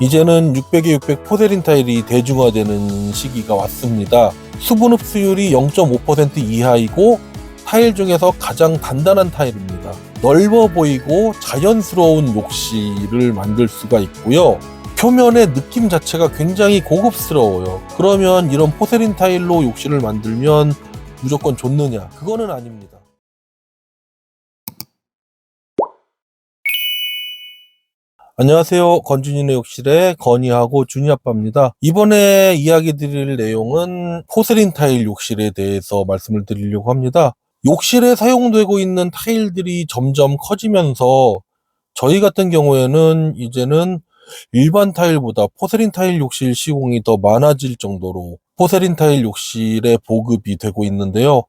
이제는 600에 600 포세린 타일이 대중화되는 시기가 왔습니다. 수분 흡수율이 0.5% 이하이고 타일 중에서 가장 단단한 타일입니다. 넓어 보이고 자연스러운 욕실을 만들 수가 있고요. 표면의 느낌 자체가 굉장히 고급스러워요. 그러면 이런 포세린 타일로 욕실을 만들면 무조건 좋느냐? 그거는 아닙니다. 안녕하세요. 건준이네 욕실의 건이하고 준이 아빠입니다. 이번에 이야기 드릴 내용은 포세린 타일 욕실에 대해서 말씀을 드리려고 합니다. 욕실에 사용되고 있는 타일들이 점점 커지면서 저희 같은 경우에는 이제는 일반 타일보다 포세린 타일 욕실 시공이 더 많아질 정도로 포세린 타일 욕실에 보급이 되고 있는데요.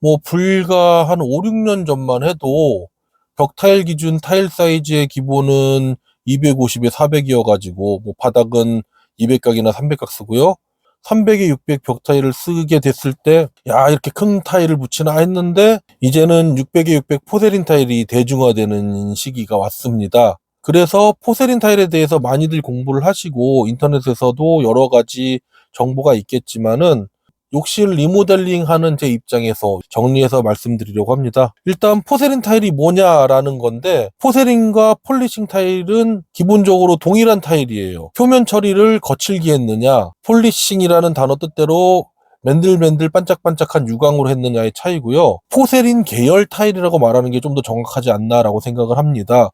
뭐 불과 한 5, 6년 전만 해도 벽 타일 기준 타일 사이즈의 기본은 250에 400이어가지고 뭐 바닥은 200각이나 300각 쓰고요. 300에 600 벽 타일을 쓰게 됐을 때, 야, 이렇게 큰 타일을 붙이나 했는데, 이제는 600에 600 포세린 타일이 대중화되는 시기가 왔습니다. 그래서 포세린 타일에 대해서 많이들 공부를 하시고, 인터넷에서도 여러 가지 정보가 있겠지만은, 욕실 리모델링 하는 제 입장에서 정리해서 말씀드리려고 합니다. 일단 포세린 타일이 뭐냐라는 건데 포세린과 폴리싱 타일은 기본적으로 동일한 타일이에요. 표면 처리를 거칠게 했느냐 폴리싱이라는 단어 뜻대로 맨들맨들 반짝반짝한 유광으로 했느냐의 차이고요. 포세린 계열 타일이라고 말하는 게 좀 더 정확하지 않나라고 생각을 합니다.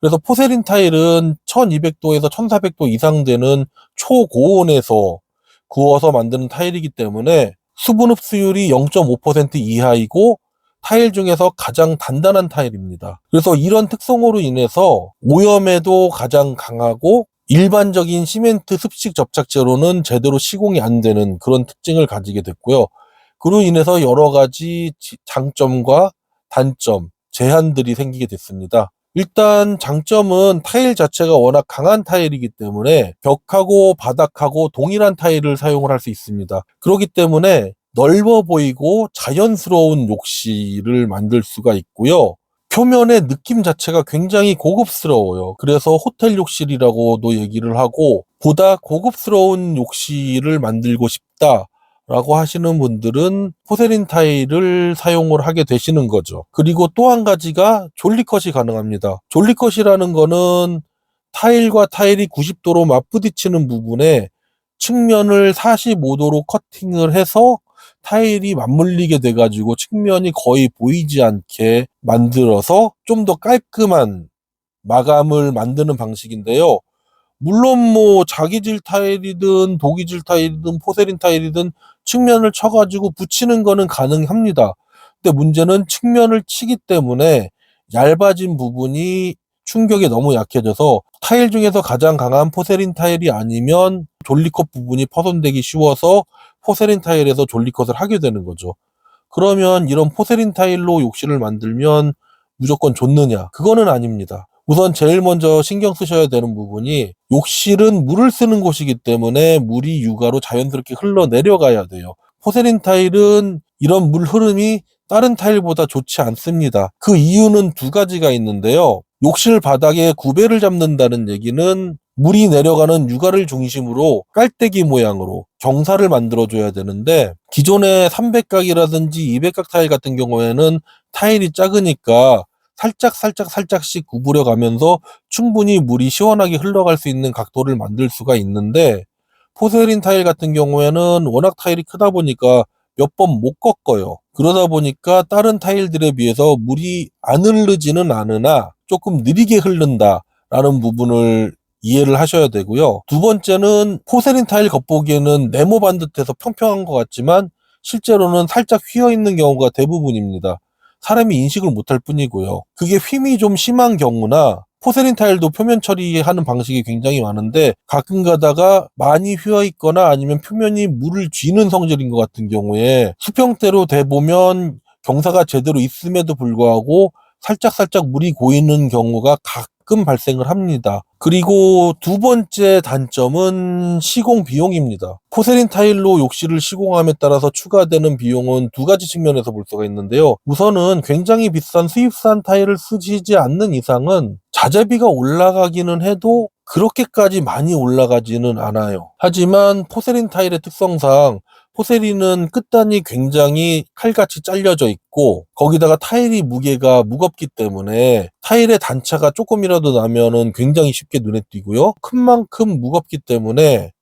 그래서 포세린 타일은 1200도에서 1400도 이상 되는 초고온에서 구워서 만드는 타일이기 때문에 수분 흡수율이 0.5% 이하이고 타일 중에서 가장 단단한 타일입니다. 그래서 이런 특성으로 인해서 오염에도 가장 강하고 일반적인 시멘트 습식 접착제로는 제대로 시공이 안 되는 그런 특징을 가지게 됐고요. 그로 인해서 여러 가지 지- 장점과 단점, 제한들이 생기게 됐습니다. 일단 장점은 타일 자체가 워낙 강한 타일이기 때문에 벽하고 바닥하고 동일한 타일을 사용을 할 수 있습니다. 그렇기 때문에 넓어 보이고 자연스러운 욕실을 만들 수가 있고요. 표면의 느낌 자체가 굉장히 고급스러워요. 그래서 호텔 욕실이라고도 얘기를 하고 보다 고급스러운 욕실을 만들고 싶다. 라고 하시는 분들은 포세린 타일을 사용을 하게 되시는 거죠. 그리고 또 한 가지가 졸리컷이 가능합니다. 졸리컷이라는 거는 타일과 타일이 90도로 맞부딪히는 부분에 측면을 45도로 커팅을 해서 타일이 맞물리게 돼가지고 측면이 거의 보이지 않게 만들어서 좀 더 깔끔한 마감을 만드는 방식인데요. 물론 뭐 자기질 타일이든 독이질 타일이든 포세린 타일이든 측면을 쳐가지고 붙이는 거는 가능합니다. 근데 문제는 측면을 치기 때문에 얇아진 부분이 충격에 너무 약해져서 타일 중에서 가장 강한 포세린 타일이 아니면 졸리컷 부분이 파손되기 쉬워서 포세린 타일에서 졸리컷을 하게 되는 거죠. 그러면 이런 포세린 타일로 욕실을 만들면 무조건 좋느냐? 그거는 아닙니다. 우선 제일 먼저 신경 쓰셔야 되는 부분이 욕실은 물을 쓰는 곳이기 때문에 물이 육아로 자연스럽게 흘러 내려가야 돼요. 포세린 타일은 이런 물 흐름이 다른 타일보다 좋지 않습니다. 그 이유는 두 가지가 있는데요. 욕실 바닥에 구배를 잡는다는 얘기는 물이 내려가는 육아를 중심으로 깔때기 모양으로 경사를 만들어줘야 되는데 기존의 300각이라든지 200각 타일 같은 경우에는 타일이 작으니까 살짝 살짝 살짝씩 구부려 가면서 충분히 물이 시원하게 흘러갈 수 있는 각도를 만들 수가 있는데 포세린 타일 같은 경우에는 워낙 타일이 크다 보니까 몇 번 못 꺾어요. 그러다 보니까 다른 타일들에 비해서 물이 안 흐르지는 않으나 조금 느리게 흐른다라는 부분을 이해를 하셔야 되고요. 두 번째는 포세린 타일 겉보기에는 네모반 듯해서 평평한 것 같지만 실제로는 살짝 휘어 있는 경우가 대부분입니다. 사람이 인식을 못할 뿐이고요. 그게 휨이 좀 심한 경우나 포세린 타일도 표면 처리하는 방식이 굉장히 많은데 가끔 가다가 많이 휘어 있거나 아니면 표면이 물을 쥐는 성질인 것 같은 경우에 수평대로 대보면 경사가 제대로 있음에도 불구하고 살짝살짝 물이 고이는 경우가 가끔 발생을 합니다. 그리고 두 번째 단점은 시공 비용입니다. 포세린 타일로 욕실을 시공함에 따라서 추가되는 비용은 두 가지 측면에서 볼 수가 있는데요. 우선은 굉장히 비싼 수입산 타일을 쓰시지 않는 이상은 자재비가 올라가기는 해도 그렇게까지 많이 올라가지는 않아요. 하지만 포세린 타일의 특성상 포세린은 끝단이 굉장히 칼같이 잘려져 있고 거기다가 타일이 무게가 무겁기 때문에 타일의 단차가 조금이라도 나면은 굉장히 쉽게 눈에 띄고요. 큰 만큼 무겁기 때문에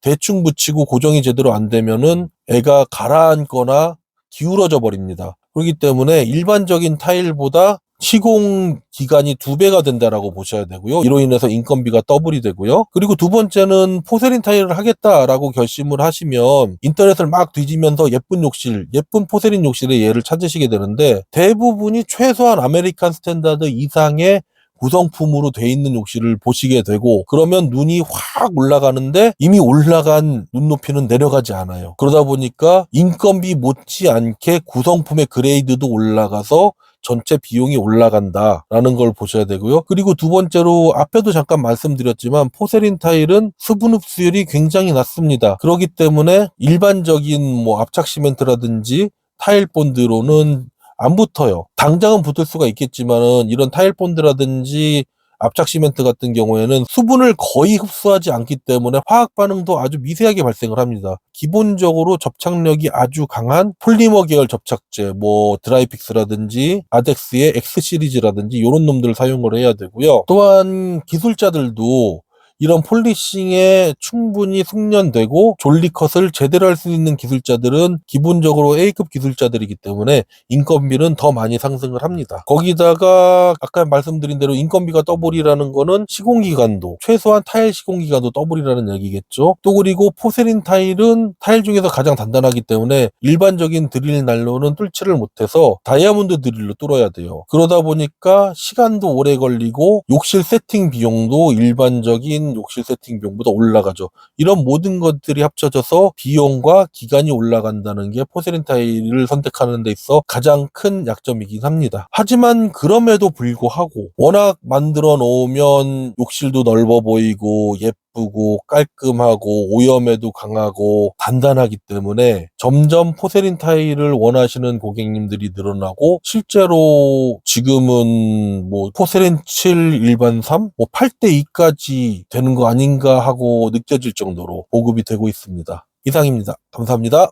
대충 붙이고 고정이 제대로 안 되면은 애가 가라앉거나 기울어져 버립니다. 그렇기 때문에 일반적인 타일보다 시공 기간이 두 배가 된다라고 보셔야 되고요. 이로 인해서 인건비가 더블이 되고요. 그리고 두 번째는 포세린 타일을 하겠다라고 결심을 하시면 인터넷을 막 뒤지면서 예쁜 욕실, 예쁜 포세린 욕실의 예를 찾으시게 되는데 대부분이 최소한 아메리칸 스탠다드 이상의 구성품으로 돼 있는 욕실을 보시게 되고 그러면 눈이 확 올라가는데 이미 올라간 눈높이는 내려가지 않아요. 그러다 보니까 인건비 못지않게 구성품의 그레이드도 올라가서 전체 비용이 올라간다라는 걸 보셔야 되고요. 그리고 두 번째로 앞에도 잠깐 말씀드렸지만 포세린 타일은 수분 흡수율이 굉장히 낮습니다. 그렇기 때문에 일반적인 뭐 압착 시멘트라든지 타일 본드로는 안 붙어요. 당장은 붙을 수가 있겠지만은 이런 타일 본드라든지 압착 시멘트 같은 경우에는 수분을 거의 흡수하지 않기 때문에 화학 반응도 아주 미세하게 발생을 합니다. 기본적으로 접착력이 아주 강한 폴리머 계열 접착제, 뭐 드라이픽스라든지 아덱스의 X 시리즈라든지 이런 놈들을 사용을 해야 되고요. 또한 기술자들도 이런 폴리싱에 충분히 숙련되고 졸리컷을 제대로 할 수 있는 기술자들은 기본적으로 A급 기술자들이기 때문에 인건비는 더 많이 상승을 합니다. 거기다가 아까 말씀드린 대로 인건비가 더블이라는 거는 시공기간도 최소한 타일 시공기간도 더블이라는 얘기겠죠. 또 그리고 포세린 타일은 타일 중에서 가장 단단하기 때문에 일반적인 드릴 난로는 뚫지를 못해서 다이아몬드 드릴로 뚫어야 돼요. 그러다 보니까 시간도 오래 걸리고 욕실 세팅 비용도 일반적인 욕실 세팅 비용보다 올라가죠. 이런 모든 것들이 합쳐져서 비용과 기간이 올라간다는 게 포세린 타일을 선택하는 데 있어 가장 큰 약점이긴 합니다. 하지만 그럼에도 불구하고 워낙 만들어 놓으면 욕실도 넓어 보이고 예쁘고 깔끔하고 오염에도 강하고 단단하기 때문에 점점 포세린 타일을 원하시는 고객님들이 늘어나고 실제로 지금은 뭐 포세린 7 일반 3, 뭐 8대 2까지 되는 거 아닌가 하고 느껴질 정도로 보급이 되고 있습니다. 이상입니다. 감사합니다.